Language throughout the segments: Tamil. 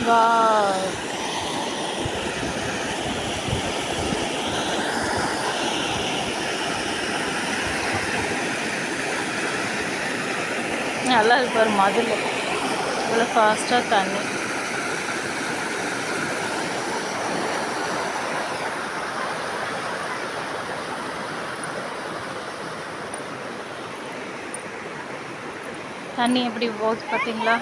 வா நல்லா இருக்கு பாரு மதுல இவ்வளோ ஃபாஸ்ட்டாக தண்ணி. தண்ணி எப்படி போகுது பார்த்தீங்களா?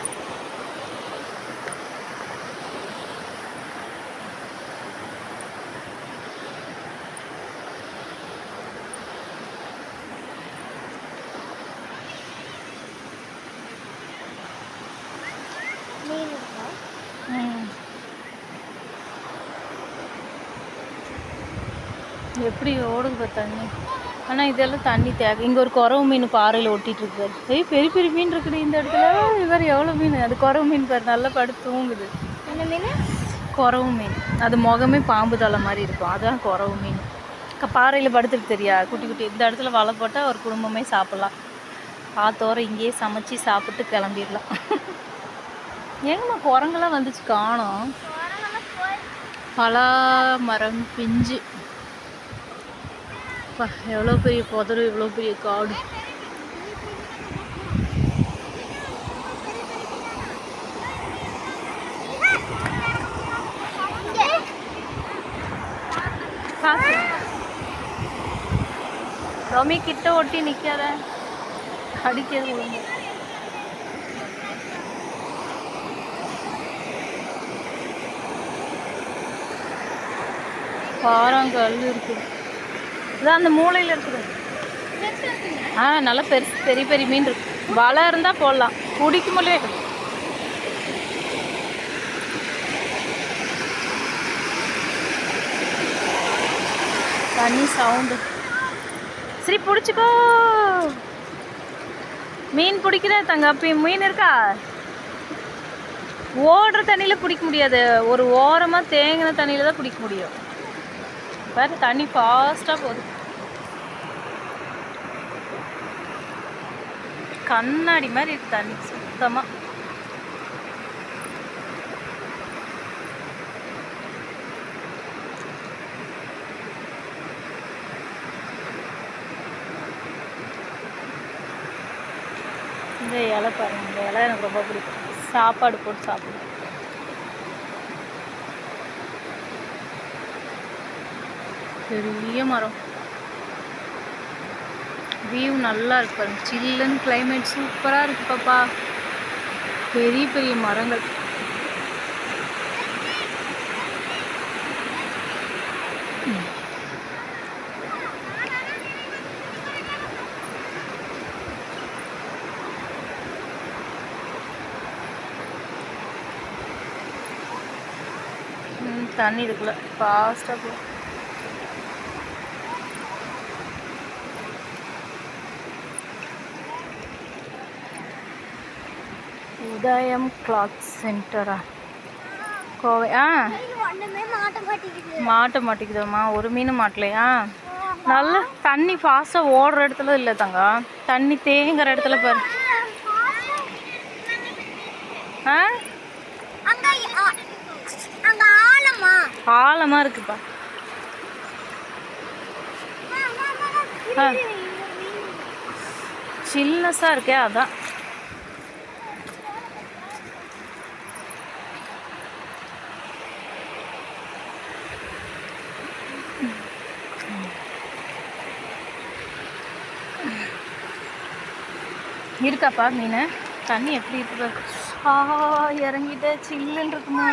எப்படி ஓடுது பாரு தண்ணி. ஆனால் இதெல்லாம் தண்ணி தேவை. இங்கே ஒரு குறவு மீன் பாறையில் ஒட்டிட்டு இருக்கு ஏய் பெரிய பெரிய மீன் இருக்குது இந்த இடத்துல. இவர் எவ்வளோ மீன்? அது குறவு மீன் பாரு. நல்லா படுத்து தூங்குது. என்ன மீன்? குறவு மீன். அது முகமே பாம்பு தலை மாதிரி இருக்கும். அதான் குறவு மீன். பாறையில் படுத்துட்டு தெரியா? குட்டி குட்டி. இந்த இடத்துல வலை போட்டால் ஒரு குடும்பமே சாப்பிட்லாம். ஆத்தோர இங்கேயே சமைச்சு சாப்பிட்டு கிளம்பிடலாம். ஏங்கம்மா குரங்கெல்லாம் வந்துச்சு காணும். பலா மரம் பிஞ்சு. எவ்வளோ பெரிய புதரு எவ்வளோ பெரிய காடு. ரமி கிட்ட ஒட்டி நிற்காத அடிக்கிறது பாறாங்கல் இருக்குது இதான் அந்த மூலையில் இருக்குது. ஆ நல்லா பெருசு பெரிய பெரிய மீன் இருக்கு. வலை இருந்தால் போடலாம். பிடிக்க முடியல தண்ணி சவுண்டு. சரி பிடிச்சிக்கோ. மீன் பிடிக்கிற தங்கப்பி மீன் இருக்கா? ஓடுற தண்ணியில் பிடிக்க முடியாது. ஒரு ஓரமாக தேங்கின தண்ணியில் தான் பிடிக்க முடியும். பாரு தண்ணி ஃபாஸ்ட்டாக போகுது. கண்ணாடி மாதிரி இருக்கு தண்ணி சுத்தமாக இந்த இலை பாருங்க இந்த இலை எனக்கு ரொம்ப பிடிக்கும். சாப்பாடு போட்டு சாப்பிடுவேன். பெரிய மரம். வியூ நல்லா இருக்கு பாருங்க. சில்லுன்னு கிளைமேட் சூப்பராக இருக்கு பாப்பா. பெரிய பெரிய மரங்கள். தண்ணி இருக்குல்ல. ஃபாஸ்ட்டாக போகும் உதயம் கிளாத் சென்டரா கோவை ஆ மாட்ட மாட்டேங்குது மாட்டேங்குதம்மா ஒரு மீன் மாட்டலையா நல்ல தண்ணி ஃபாஸ்ட்டாக ஓடுற இடத்துல இல்லை தங்க தண்ணி தேங்குற இடத்துல பாரு ஆ ஆழமாக இருக்குப்பா ஆ சில்னஸாக இருக்கே அதான் இருக்காப்பா மீன் தண்ணி எப்படி இருக்கு பாரு. ஆ இறங்கிட்ட சில்லுன்னு இருக்குமா?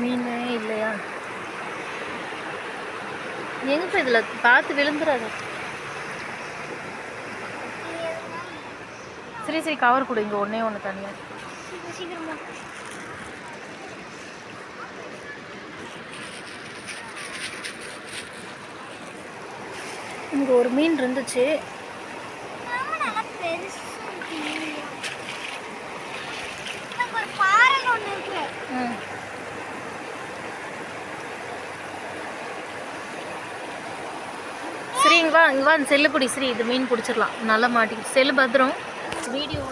மீனே இல்லையா? எங்கப்பா இதில் பார்த்து விழுந்துடாது சரி சரி கவர் கொடு. இங்கே ஒன்றே ஒன்று தனியாக இங்கே ஒரு மீன் இருந்துச்சு ஆமா, நல்லா பெருசு இருக்கு மீன். வா வா செல்லு பிடி இது மீன் பிடிச்சிடலாம் நல்லா மாட்டிக்கிட்டு செல்லு பத்திரம். வீடியோ